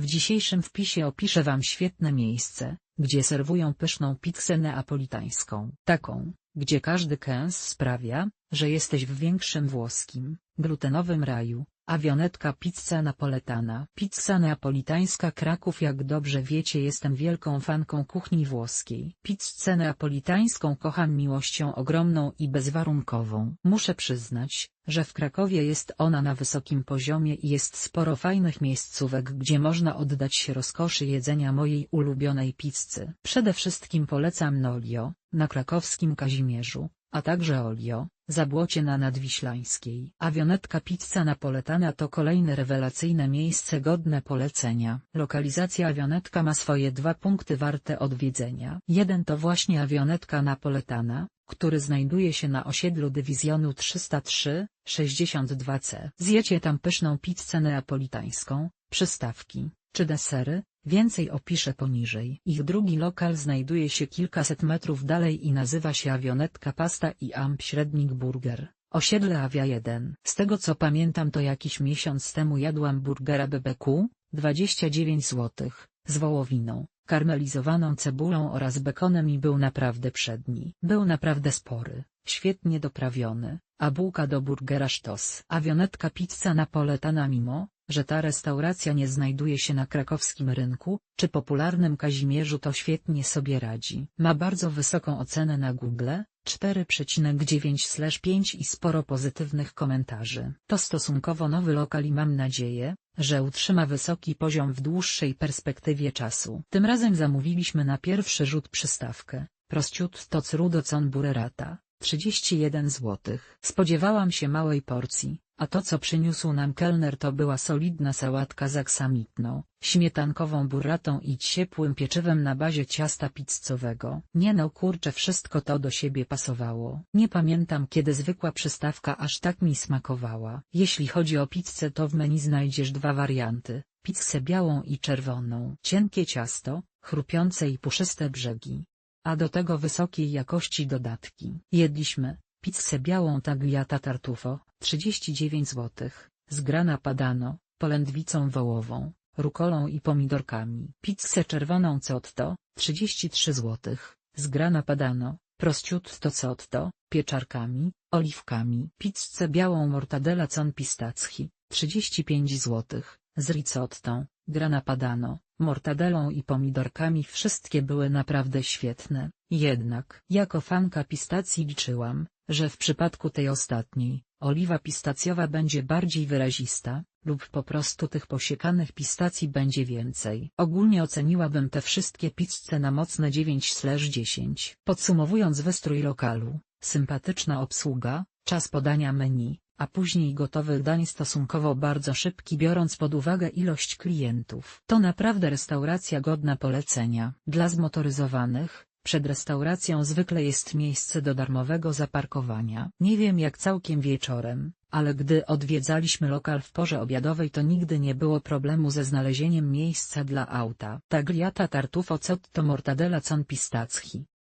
W dzisiejszym wpisie opiszę Wam świetne miejsce, gdzie serwują pyszną pizzę neapolitańską. Taką, gdzie każdy kęs sprawia, że jesteś w większym włoskim, glutenowym raju. Awionetka pizza napoletana. Pizza neapolitańska Kraków Jak dobrze wiecie jestem wielką fanką kuchni włoskiej. Pizzę neapolitańską kocham miłością ogromną i bezwarunkową. Muszę przyznać, że w Krakowie jest ona na wysokim poziomie i jest sporo fajnych miejscówek gdzie można oddać się rozkoszy jedzenia mojej ulubionej pizzy. Przede wszystkim polecam Nolio, na krakowskim Kazimierzu, a także Olio, Zabłocie na Nadwiślańskiej. Awionetka Pizza Napoletana to kolejne rewelacyjne miejsce godne polecenia. Lokalizacja Awionetka ma swoje dwa punkty warte odwiedzenia. Jeden to właśnie Awionetka Napoletana, który znajduje się na osiedlu dywizjonu 303, 62C. Zjecie tam pyszną pizzę neapolitańską, przystawki, czy desery, Więcej opiszę poniżej. Ich drugi lokal znajduje się kilkaset metrów dalej i nazywa się Awionetka Pasta i Amp Średnik Burger. Osiedle Awia 1. Z tego co pamiętam to jakiś miesiąc temu jadłam burgera BBQ, 29 zł, z wołowiną, karmelizowaną cebulą oraz bekonem i był naprawdę przedni. Był naprawdę spory, świetnie doprawiony, a bułka do burgera sztos. Awionetka pizza napoletana mimo, że ta restauracja nie znajduje się na krakowskim rynku, czy popularnym Kazimierzu to świetnie sobie radzi. Ma bardzo wysoką ocenę na Google, 4,9/5 i sporo pozytywnych komentarzy. To stosunkowo nowy lokal i mam nadzieję, że utrzyma wysoki poziom w dłuższej perspektywie czasu. Tym razem zamówiliśmy na pierwszy rzut przystawkę, prościutto crudocon burerata, 31 zł. Spodziewałam się małej porcji, a to co przyniósł nam kelner to była solidna sałatka z aksamitną, śmietankową burratą i ciepłym pieczywem na bazie ciasta pizzowego. Nie no kurczę wszystko to do siebie pasowało. Nie pamiętam kiedy zwykła przystawka aż tak mi smakowała. Jeśli chodzi o pizzę to w menu znajdziesz dwa warianty, pizzę białą i czerwoną. Cienkie ciasto, chrupiące i puszyste brzegi. A do tego wysokiej jakości dodatki. Jedliśmy, pizzę białą tagliata tartufo, 39 zł, z grana padano, polędwicą wołową, rukolą i pomidorkami. Pizzę czerwoną cotto, 33 zł, z grana padano, prościutto cotto, pieczarkami, oliwkami. Pizzę białą mortadella con pistacchi, 35 zł, z ricottą, grana padano, mortadelą i pomidorkami wszystkie były naprawdę świetne. Jednak, jako fanka pistacji liczyłam, że w przypadku tej ostatniej, oliwa pistacjowa będzie bardziej wyrazista, lub po prostu tych posiekanych pistacji będzie więcej. Ogólnie oceniłabym te wszystkie pizze na mocne 9/10. Podsumowując wystrój lokalu, sympatyczna obsługa, czas podania menu, a później gotowych dań stosunkowo bardzo szybki biorąc pod uwagę ilość klientów. To naprawdę restauracja godna polecenia. Dla zmotoryzowanych, przed restauracją zwykle jest miejsce do darmowego zaparkowania. Nie wiem jak całkiem wieczorem, ale gdy odwiedzaliśmy lokal w porze obiadowej to nigdy nie było problemu ze znalezieniem miejsca dla auta. Tagliata tartufo cotto mortadella con pistacchi,